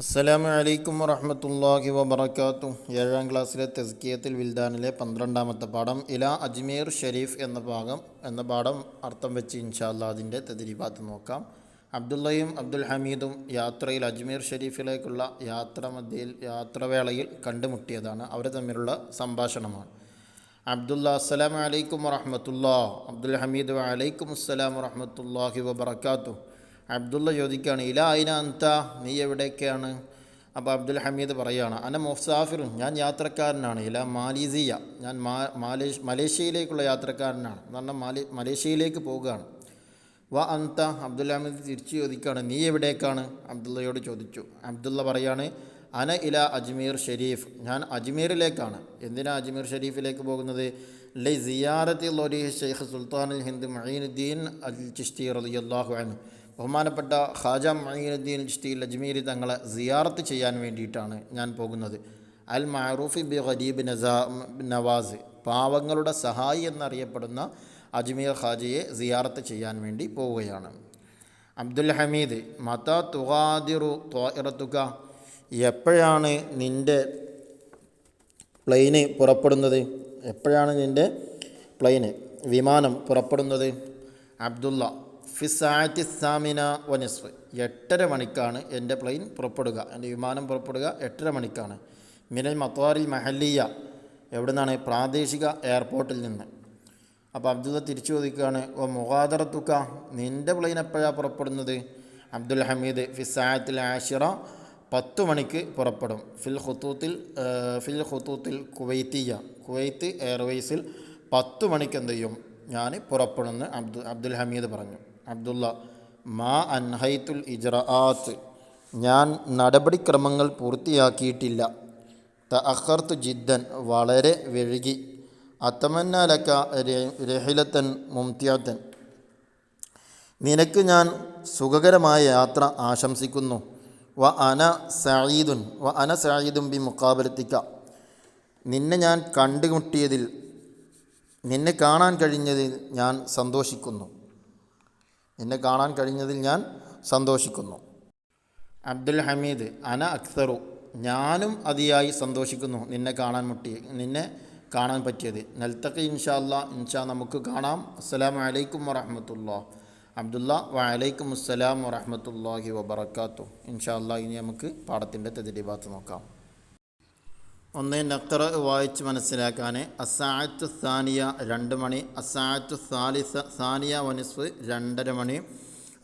അസ്സലാമു അലൈക്കും വറഹ്മത്തുള്ളാഹി വബറകാതുഹു. ഏഴാം ക്ലാസ്സിലെ തെസ്കിയത്തിൽ വിൽദാനിലെ പന്ത്രണ്ടാമത്തെ പാഠം ഇല അജ്മീർ ഷെരീഫ് എന്ന ഭാഗം എന്ന പാഠം അർത്ഥം വെച്ച് ഇൻഷാല്ല അതിന്റെ തെതിരിഭാഗത്ത് നോക്കാം. അബ്ദുള്ളയും അബ്ദുൽ ഹമീദും യാത്രയിൽ അജ്മീർ ഷെരീഫിലേക്കുള്ള യാത്ര മധ്യയിൽ യാത്രവേളയിൽ കണ്ടുമുട്ടിയതാണ്. അവർ തമ്മിലുള്ള സംഭാഷണമാണ്. അബ്ദുല്ല അസ്സലാമു അലൈക്കും വറഹ്മത്തുള്ളാ അബ്ദുൽ ഹമീദ് വലൈക്കും അസ്സലാം വറഹമത്തല്ലാഹി വബറകാതുഹു. അബ്ദുള്ള ചോദിക്കുകയാണ് ഇല അയിന അന്ത? നീ എവിടേക്കാണ്? അപ്പോൾ അബ്ദുൽ ഹമീദ് പറയുകയാണ് അന മുസാഫിറും ഞാൻ യാത്രക്കാരനാണ് ഇല മാലീസിയ. ഞാൻ മാ മാലേഷ് മലേഷ്യയിലേക്കുള്ള യാത്രക്കാരനാണ്. എന്ന് പറഞ്ഞാൽ മാലേ മലേഷ്യയിലേക്ക് പോവുകയാണ്. വ അന്ത? അബ്ദുൽ ഹമീദ് തിരിച്ചു ചോദിക്കുകയാണ് നീ എവിടേക്കാണ്? അബ്ദുള്ളയോട് ചോദിച്ചു. അബ്ദുള്ള പറയാണ് അന ഇല അജ്മീർ ഷെരീഫ്. ഞാൻ അജ്മീറിലേക്കാണ്. എന്തിനാ അജ്മീർ ഷെരീഫിലേക്ക് പോകുന്നത്? ലൈ സിയാറത്തി ലൊരി ഷെയ്ഖ് സുൽത്താനുൽ ഹിന്ദ് മഹീനുദ്ദീൻ അൽ ചിഷ്തി റളിയല്ലാഹു അൻഹു. ബഹുമാനപ്പെട്ട ഖാജ മഹീനുദ്ദീൻ ചിഷ്തി അജ്മീരി തങ്ങളെ സിയാറത്ത് ചെയ്യാൻ വേണ്ടിയിട്ടാണ് ഞാൻ പോകുന്നത്. അൽ മഅറൂഫി ബി ഖരീബ് നസാ നവാസ് പാവങ്ങളുടെ സഹായി എന്നറിയപ്പെടുന്ന അജ്മീർ ഖാജയെ സിയാറത്ത് ചെയ്യാൻ വേണ്ടി പോവുകയാണ്. അബ്ദുൽ ഹമീദ് മത തുഹാദിറു തോറത്തുക എപ്പോഴാണ് നിന്റെ പ്ലെയിന് പുറപ്പെടുന്നത്? എപ്പോഴാണ് നിന്റെ പ്ലെയിന്? വിമാനം പുറപ്പെടുന്നത്? അബ്ദുള്ള ഫിസാറ്റി സാമിന വനിസ് എട്ടര മണിക്കാണ് എന്റെ പ്ലെയിൻ പുറപ്പെടുക. എന്റെ വിമാനം പുറപ്പെടുക എട്ടര മണിക്കാണ്. മിനൽ മത്വാറിൽ മഹല്ലിയ. എവിടെ നിന്നാണ് പ്രാദേശിക എയർപോർട്ടിൽ നിന്ന്. അപ്പോൾ അബ്ദുള്ള തിരിച്ചു ചോദിക്കുകയാണ് ഓ മുഖാദറത്തുക്ക നിന്റെ പ്ലെയിൻ എപ്പോഴാണ് പുറപ്പെടുന്നത്? അബ്ദുൽ ഹമീദ് ഫിസായത്തിൽ ആഷിറ പത്ത് മണിക്ക് പുറപ്പെടും. ഫിൽ ഹുത്തൂത്തിൽ ഫിൽ ഹുത്തൂത്തിൽ കുവൈത്തിയ. കുവൈത്ത് എയർവേസിൽ പത്ത് മണിക്ക് എന്ത് ചെയ്യും? ഞാൻ പുറപ്പെടുമെന്ന് അബ്ദു അബ്ദുൽ ഹമീദ് പറഞ്ഞു. അബ്ദുള്ള മാ അൻഹൈത്തുൽ ഇജ്റാത്ത് ഞാൻ നടപടിക്രമങ്ങൾ പൂർത്തിയാക്കിയിട്ടില്ല. ത അഹർത്ത് ജിദ്ദൻ വളരെ വെഴുകി. അത്തമന്നാലക്ക രഹിലത്തൻ മുംത്യാത്തൻ. നിനക്ക് ഞാൻ സുഖകരമായ യാത്ര ആശംസിക്കുന്നു. വ അന സയീദുൻ വ അന സയീദും ബി മുക്കാബലത്തിക്ക നിന്നെ ഞാൻ കണ്ടുമുട്ടിയതിൽ നിന്നെ കാണാൻ കഴിഞ്ഞതിൽ ഞാൻ സന്തോഷിക്കുന്നു. നിന്നെ കാണാൻ കഴിഞ്ഞതിൽ ഞാൻ സന്തോഷിക്കുന്നു. അബ്ദുൽ ഹമീദ് അന അക്സറു. ഞാനും അതിയായി സന്തോഷിക്കുന്നു നിന്നെ കാണാൻ മുട്ടി നിന്നെ കാണാൻ പറ്റിയത്. നൽത്തക്ക് ഇൻഷാ അല്ലാ ഇൻഷാ നമുക്ക് കാണാം. അസ്സലാമു വലൈക്കും വറഹമത്തുള്ള. അബ്ദുള്ള വലൈക്കും അസ്സലാം വറഹമത്തല്ലാഹി വബർക്കാത്തു ഇൻഷാ അല്ലാ ഇനി നമുക്ക് പാഠത്തിന്റെ തെതിരിഭാഗത്ത് നോക്കാം. ഒന്ന് നക്കർ വായിച്ച് മനസ്സിലാക്കാൻ അസായത്തു സാനിയ രണ്ട് മണി അസായത്തു സാലിസ സാനിയ വനിസ് രണ്ടര മണി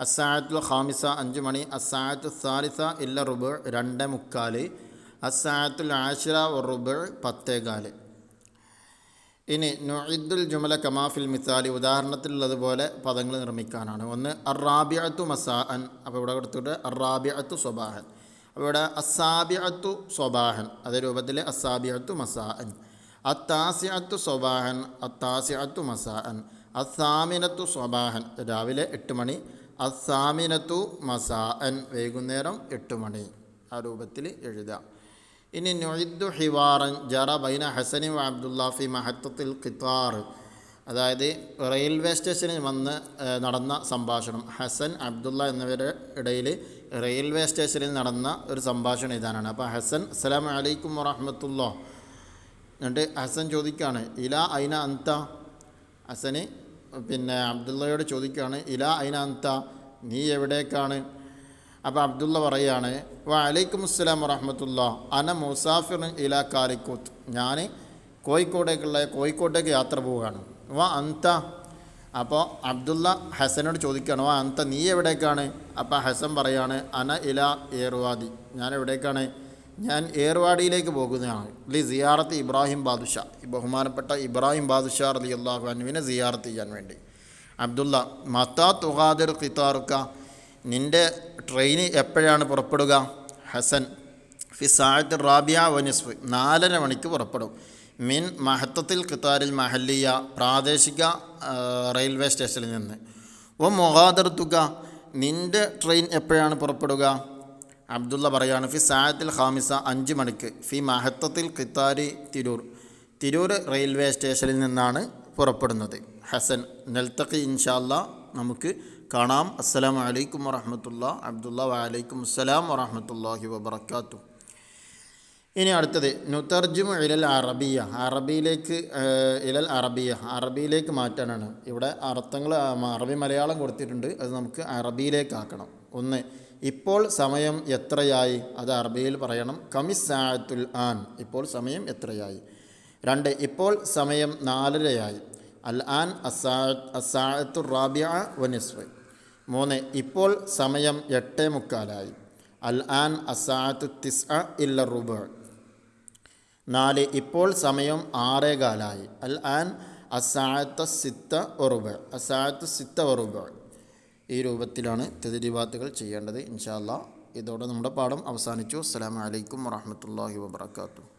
അസായത്തുൽ ഖാമിസ അഞ്ച് മണി അസായത്തു സാലിസ ഇല്ല റുബ് രണ്ട് മുക്കാൽ അസായത്തുൽ ആഷിറ റുബ് പത്തേകാൽ ഇനി നുഇദ്ദുൽ ജുമല കമാഫിൽ മിസാലി ഉദാഹരണത്തിലുള്ളതുപോലെ പദങ്ങൾ നിർമ്മിക്കാനാണ്. ഒന്ന് അറാബിയത്തു മസാഅൻ അപ്പോൾ ഇവിടെ കൊടുത്തിട്ട് അറാബിയത്തു സ്വബാഹൻ. അപ്പോൾ ഇവിടെ അസാബിയത്തു സ്വബാഹൻ അതേ രൂപത്തിൽ അസാബിഅത്തു മസാഅൻ. അത്താസിയത്തു സ്വബാഹൻ അത്താസിയത്തു മസാഅൻ. അസാമിനത്തു സ്വബാഹൻ രാവിലെ എട്ട് മണി. അസാമിനത്തു മസാഅൻ വൈകുന്നേരം എട്ട് മണി. ആ രൂപത്തിൽ എഴുതാം ഇനി നൊയ്ദു ഹിവാറൻ ജറ ബൈന ഹസനി അബ്ദുല്ലാഫി ഫി മഹത്തത്തിൽ ഖിത്താർ. അതായത് റെയിൽവേ സ്റ്റേഷനിൽ വന്ന് നടന്ന സംഭാഷണം. ഹസൻ അബ്ദുള്ള എന്നിവരുടെ ഇടയിൽ റെയിൽവേ സ്റ്റേഷനിൽ നടന്ന ഒരു സംഭാഷണം ഇതാനാണ്. അപ്പോൾ ഹസൻ അസ്സലാമു അലൈക്കും വറഹമത്തുള്ള. എന്നിട്ട് ഹസൻ ചോദിക്കുകയാണ് ഇല അയിന അന്ത? ഹസന് പിന്നെ അബ്ദുള്ളയോട് ചോദിക്കുകയാണ് ഇല അയിന അന്ത? നീ എവിടേക്കാണ്? അപ്പോൾ അബ്ദുള്ള പറയാണ് വ അലൈക്കും അസ്സലാം വറഹമത്തുള്ള. അന മുസാഫിർ ഇല കാലിക്കൂത്ത്. ഞാൻ കോഴിക്കോടേക്കുള്ള കോഴിക്കോട്ടേക്ക് യാത്ര പോവുകയാണ്. വ അന്ത? അപ്പോൾ അബ്ദുള്ള ഹസനോട് ചോദിക്കണോ അന്ത നീ എവിടേക്കാണ്? അപ്പോൾ ഹസൻ പറയാണ് അന ഇല ഏർവാദി. ഞാൻ എവിടേക്കാണ്? ഞാൻ ഏർവാടിയിലേക്ക് പോകുന്നതാണ്. ലി സിയാറത്ത് ഇബ്രാഹിം ബാദുഷ. ബഹുമാനപ്പെട്ട ഇബ്രാഹിം ബാദുഷാ അലി അള്ളാഹു അനുവിനെ സിയാറത്ത് ചെയ്യാൻ വേണ്ടി. അബ്ദുള്ള മത്താ തുഹാദിർ ഖിത്താറുക്ക നിന്റെ ട്രെയിന് എപ്പോഴാണ് പുറപ്പെടുക? ഹസൻ ഫിസായത്ത് റാബിയ വനിസ്ഫ് നാലര മണിക്ക് പുറപ്പെടും. മിൻ മഹത്തത്തിൽ ഖിത്താരിൽ മഹല്ലിയ പ്രാദേശിക റെയിൽവേ സ്റ്റേഷനിൽ നിന്ന്. ഓ മൊഹാദർ തുക നിന്റെ ട്രെയിൻ എപ്പോഴാണ് പുറപ്പെടുക? അബ്ദുള്ള പറയാണ് ഫി സായത്തിൽ ഹാമിസ അഞ്ച് മണിക്ക് ഫി മഹത്തത്തിൽ ഖിത്താരി തിരൂർ. തിരൂർ റെയിൽവേ സ്റ്റേഷനിൽ നിന്നാണ് പുറപ്പെടുന്നത്. ഹസൻ നെൽത്തക്കി ഇൻഷാല്ല നമുക്ക് കാണാം. അസ്സലാമു അലൈക്കും വറഹമത്തുള്ള അബ്ദുള്ള വലൈക്കും അസ്സലാം വറഹമത്തല്ലാഹി വബർക്കാത്തു ഇനി അടുത്തത് നുതർജുമ ഇലൽ അറബിയ. അറബിയിലേക്ക് ഇലൽ അറബിയ. അറബിയിലേക്ക് മാറ്റാനാണ്. ഇവിടെ അർത്ഥങ്ങൾ അറബി മലയാളം കൊടുത്തിട്ടുണ്ട്. അത് നമുക്ക് അറബിയിലേക്ക് ആക്കണം ഒന്ന് ഇപ്പോൾ സമയം എത്രയായി? അത് അറബിയിൽ പറയണം. കമിസാത്തുൽ ആൻ. ഇപ്പോൾ സമയം എത്രയായി? രണ്ട് ഇപ്പോൾ സമയം നാലരയായി. അൽ ആൻ അസായത്തു റാബിയ വനിസ്വ് മൂന്ന് ഇപ്പോൾ സമയം എട്ടേ മുക്കാലായി. അൽ ആൻ അസാത്തു തിസ് ഇല്ല റുബ. നാല് ഇപ്പോൾ സമയം ആറേകാലായി. അൽ ആൻ അസാത്ത സിത്ത ഒറുബ അസാത്ത സിത്ത ഒറുബ ഈ രൂപത്തിലാണ് തെതിരിവാത്തുകൾ ചെയ്യേണ്ടത്. ഇൻഷാല്ല ഇതോടെ നമ്മുടെ പാഠം അവസാനിച്ചു. അസ്സാം വലൈക്കും വാഹമത്തല്ലാഹി വബർക്കാത്തു